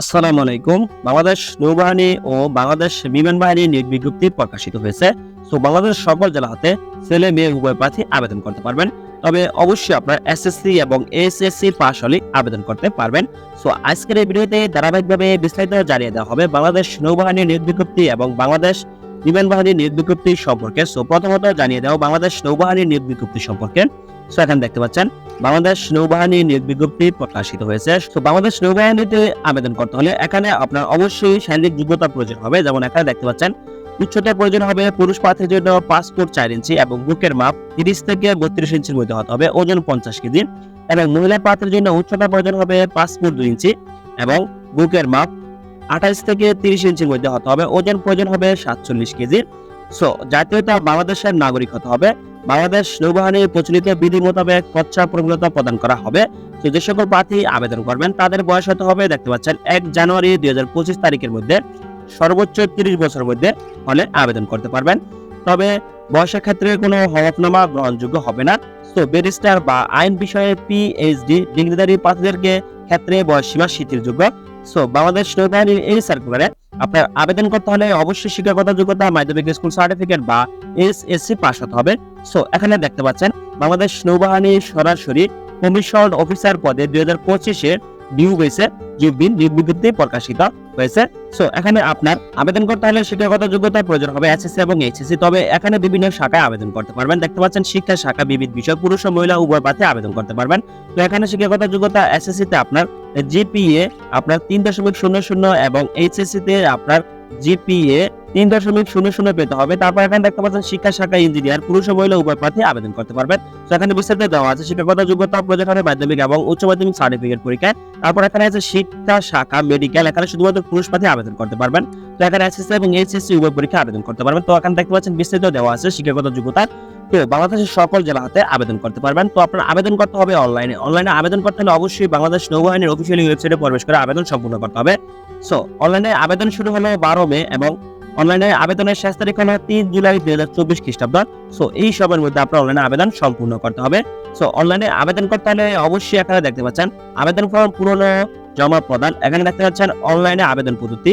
আসসালামু আলাইকুম। বাংলাদেশ নৌবাহিনী ও বাংলাদেশ বিমান বাহিনীর নিয়োগ বিজ্ঞপ্তি প্রকাশিত হয়েছে। সো বাংলাদেশ সকল জেলা হতে ছেলে মেয়ে উভয় প্রার্থী আবেদন করতে পারবেন। তবে অবশ্যই আপনার এসএসসি এবং এসএসসি পাস হলে আবেদন করতে পারবেন। সো আজকের এই ভিডিওতে ধারাবাহিকভাবে বিস্তারিত জানিয়ে দেওয়া হবে বাংলাদেশ নৌবাহিনীর নিয়োগ বিজ্ঞপ্তি এবং বাংলাদেশ বিমান বাহিনীর নিয়োগ বিজ্ঞপ্তি সম্পর্কে। সো প্রথমত জানিয়ে দেওয়া বাংলাদেশ নৌবাহিনীর নিয়োগ বিজ্ঞপ্তি সম্পর্কে। সো এখানে দেখতে পাচ্ছেন, বাংলাদেশ নৌবাহিনী নিয়োগ বিজ্ঞপ্তি প্রকাশিত হয়েছে। তো বাংলাদেশ নৌবাহিনীতে আবেদন করতে হলে এখানে আপনার অবশ্যই শারীরিক যোগ্যতা প্রয়োজন হবে। যেমন এখানে দেখতে পাচ্ছেন, উচ্চতার প্রয়োজন হবে পুরুষ প্রার্থীর জন্য পাসপোর্ট চার ইঞ্চি এবং বুকের মাপ তিরিশ থেকে বত্রিশ ইঞ্চির মধ্যে হতে হবে, ওজন পঞ্চাশ কেজি। এবং মহিলা প্রার্থীর জন্য উচ্চতা প্রয়োজন হবে পাসপোর্ট দুই ইঞ্চি এবং বুকের মাপ আঠাইশ থেকে তিরিশ ইঞ্চির মধ্যে হতে হবে, ওজন প্রয়োজন হবে সাতচল্লিশ কেজি। সো জাতীয়তা বাংলাদেশের নাগরিক হতে হবে। বাংলাদেশ নৌবাহিনীর প্রচলিত বিধি মোতাবেক কচ্ছা প্রবণতা প্রদান করা হবে। তো যে সকল প্রার্থী আবেদন করবেন, তাদের বয়স হতে হবে দেখতে পাচ্ছেন এক জানুয়ারি দুই তারিখের মধ্যে। সর্বোচ্চ তিরিশ বছরের মধ্যে হলে আবেদন করতে পারবেন। তবে বয়সের ক্ষেত্রে কোনো হলফনামা গ্রহণযোগ্য হবে না। তো ব্যারিস্টার বা আইন বিষয়ে পিএইচডি ডিগ্রিধারী প্রার্থীদেরকে ক্ষেত্রে বয়স সীমা শিথিলযোগ্য। সো বাংলাদেশ নৌবাহিনীর এই সার্কুলারে আপনার আবেদন করতে হলে অবশ্যই শিক্ষাগত যোগ্যতা, মাধ্যমিক স্কুল সার্টিফিকেট বা এস এসএসসি পাস হতে হবে। সো এখানে দেখতে পাচ্ছেন, বাংলাদেশ নৌবাহিনী সরাসরি কমিশন অফিসার পদে দুই হাজার পঁচিশে নিউ বেসে নিয়োগ বিজ্ঞপ্তি প্রকাশিত। হয়েছে। সো এখানে আপনার আবেদন করতে হলে শিক্ষাগত যোগ্যতার প্রয়োজন হবে এসএসসি এবং এইচএসসি তবে এখানে বিভিন্ন শাখায় আবেদন করতে পারবেন। দেখতে পাচ্ছেন, শিক্ষা শাখা, বিবিধ বিষয়, পুরুষ ও মহিলা, উভয় পাতে আবেদন করতে পারবেন। তো এখানে শিক্ষাগত যোগ্যতা এসএসসি তে আপনার জিপিএ আপনার তিন দশমিক শূন্য শূন্য এবং এইচএসসি তে আপনার জিপিএ তিন দশমিক শূন্য শূন্য পেতে হবে। তারপর এখানে দেখতে পাচ্ছেন শিক্ষা শাখা ইঞ্জিনিয়ার, পুরুষ ও মহিলা উভয় প্রার্থী আবেদন করতে পারবেন। তো এখানে বিস্তারিত দেওয়া আছে শিক্ষাগত যোগ্যতা প্রয়োজন মাধ্যমিক এবং উচ্চ মাধ্যমিক সার্টিফিকেট পরীক্ষায়। তারপর এখানে আছে শিক্ষা শাখা মেডিকেল এখানে শুধুমাত্র পুরুষ প্রার্থী আবেদন করতে পারবেন। তো এখানে এসএসসি এবং এইচএসসি উভয় পরীক্ষা আবেদন করতে পারবেন। তো এখানে দেখতে পাচ্ছেন বিস্তারিত দেওয়া আছে শিক্ষাগত যোগ্যতা। বাংলাদেশের সকল জেলাতে আবেদন করতে পারবেন। তো আপনার আবেদন করতে হবে অনলাইনে অনলাইনে আবেদন করতে হলে অবশ্যই বাংলাদেশ নৌবাহিনীর অফিসিয়াল ওয়েবসাইটে প্রবেশ করে আবেদন সম্পূর্ণ করতে হবে। সো অনলাইনে আবেদন শুরু হলো বারো মে এবং অনলাইনে আবেদনের শেষ তারিখ হলো তিন জুলাই দুই হাজার চব্বিশ খ্রিস্টাব্দ। সো এই সবের মধ্যে আপনার অনলাইনে আবেদন সম্পূর্ণ করতে হবে। সো অনলাইনে আবেদন করতে হলে অবশ্যই এখানে দেখতে পাচ্ছেন, আবেদন ফর্ম পুরনো জমা প্রদান। এখানে দেখতে পাচ্ছেন, অনলাইনে আবেদন পদ্ধতি।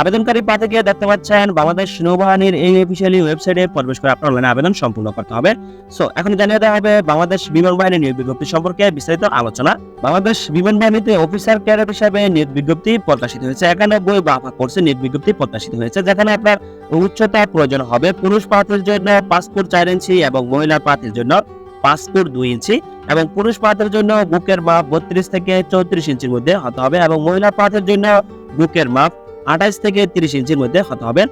আবেদনকারী প্রার্থীকে দেখতে পাচ্ছেন বাংলাদেশ নৌবাহিনীর এই অফিসিয়ালি ওয়েবসাইটে প্রবেশ করে আপনার অনলাইনে আবেদন সম্পূর্ণ করতে হবে। সো এখন জানিয়ে দেওয়া হবে, বাংলাদেশ বিমান বাহিনীর নিয়োগ বিজ্ঞপ্তি সম্পর্কে বিস্তারিত আলোচনা। বাংলাদেশ বিমান বাহিনীতে অফিসার ক্যাডার হিসাবে নিয়োগ বিজ্ঞপ্তি প্রকাশিত হয়েছে। এখানে বই বাফা কোর্সে নিয়োগ বিজ্ঞপ্তি প্রকাশিত হয়েছে, যেখানে আপনার উচ্চতা প্রয়োজন হবে। পুরুষ প্রার্থীর জন্য পাসপোর্ট চার ইঞ্চি এবং মহিলা প্রার্থীর জন্য পাসপোর্ট দুই ইঞ্চি এবং পুরুষ প্রার্থীর জন্য বুকের মাপ বত্রিশ থেকে চৌত্রিশ ইঞ্চির মধ্যে হতে হবে এবং মহিলা প্রার্থীর জন্য বুকের মাপ আঠাইশ থেকে তিরিশ ইঞ্চির মধ্যে হতে হবে।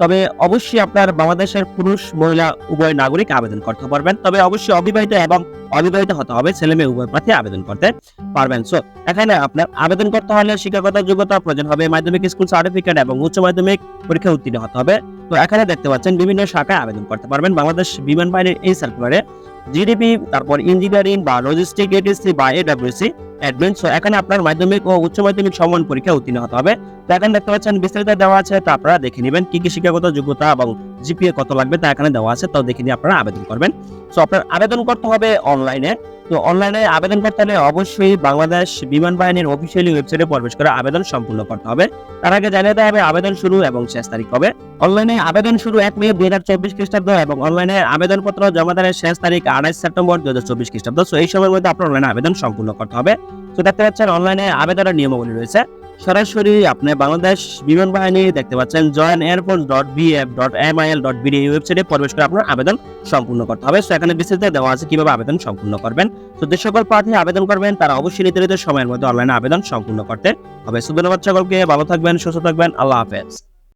তবে অবশ্যই আপনার বাংলাদেশের পুরুষ, মহিলা, উভয় নাগরিক আবেদন করতে পারবেন। তবে অবশ্যই অবিবাহিত এবং অবিবাহিত হতে হবে, ছেলে মেয়ে উভয় প্রার্থী আবেদন করতে পারবেন। সো এখানে আপনার আবেদন করতে হলে শিক্ষাগত যোগ্যতা প্রয়োজন হবে, মাধ্যমিক স্কুল সার্টিফিকেট এবং উচ্চ মাধ্যমিক পরীক্ষা উত্তীর্ণ হতে হবে। তো এখানে দেখতে পাচ্ছেন বিভিন্ন শাখায় আবেদন করতে পারবেন। বাংলাদেশ বিমান বাহিনীর এই সার্কুলারে জিডিপি, তারপর ইঞ্জিনিয়ারিং বা লজিস্টিক এটিসি বা এডাব্লিউসি অ্যাডমিন সো এখানে আপনার মাধ্যমিক ও উচ্চ মাধ্যমিক সমান পরীক্ষা উত্তীর্ণ হতে হবে। তো এখানে দেখতে পাচ্ছেন বিস্তারিত দেওয়া আছে, তা আপনারা দেখে নেবেন, কি কি শিক্ষাগত যোগ্যতা এবং জিপিএ কত লাগবে তা এখানে দেওয়া আছে, তাও দেখে নিয়ে আপনারা আবেদন করবেন। সো আপনার আবেদন করতে হবে অনলাইনে তো অনলাইনে আবেদন করতে হলে অবশ্যই বাংলাদেশ বিমান বাহিনীর অফিসিয়ালি ওয়েবসাইটে প্রবেশ করে আবেদন সম্পূর্ণ করতে হবে। তার আগে জানিয়ে দেওয়া হবে, আবেদন শুরু এবং শেষ তারিখ হবে অনলাইনে আবেদন শুরু এক মে দুই হাজার চব্বিশ খ্রিস্টাব্দ এবং অনলাইনে আবেদনপত্র জমা দেওয়ার শেষ তারিখ আঠাইশ সেপ্টেম্বর দু হাজার চব্বিশ খ্রিস্টাব্দ। সো এই সময়ের মধ্যে আপনার অনলাইনে আবেদন সম্পূর্ণ করতে হবে। তো দেখতে পাচ্ছেন অনলাইনে আবেদনের নিয়মাবলী রয়েছে। সরাসরি আপনি বাংলাদেশ বিমান বাহিনী দেখতে পাচ্ছেন join air force dot BF dot M I L dot BD ওয়েবসাইটে প্রবেশ করে আপনার আবেদন সম্পূর্ণ করতে হবে। সো এখানে বিস্তারিত দেওয়া আছে কীভাবে আবেদন সম্পূর্ণ করবেন। তো যে সকল প্রার্থী আবেদন করবেন, তারা অবশ্যই নির্ধারিত সময়ের মধ্যে অনলাইনে আবেদন সম্পূর্ণ করতে হবে। সো ধন্যবাদ সকলকে, ভালো থাকবেন, সুস্থ থাকবেন, আল্লাহ হাফেজ।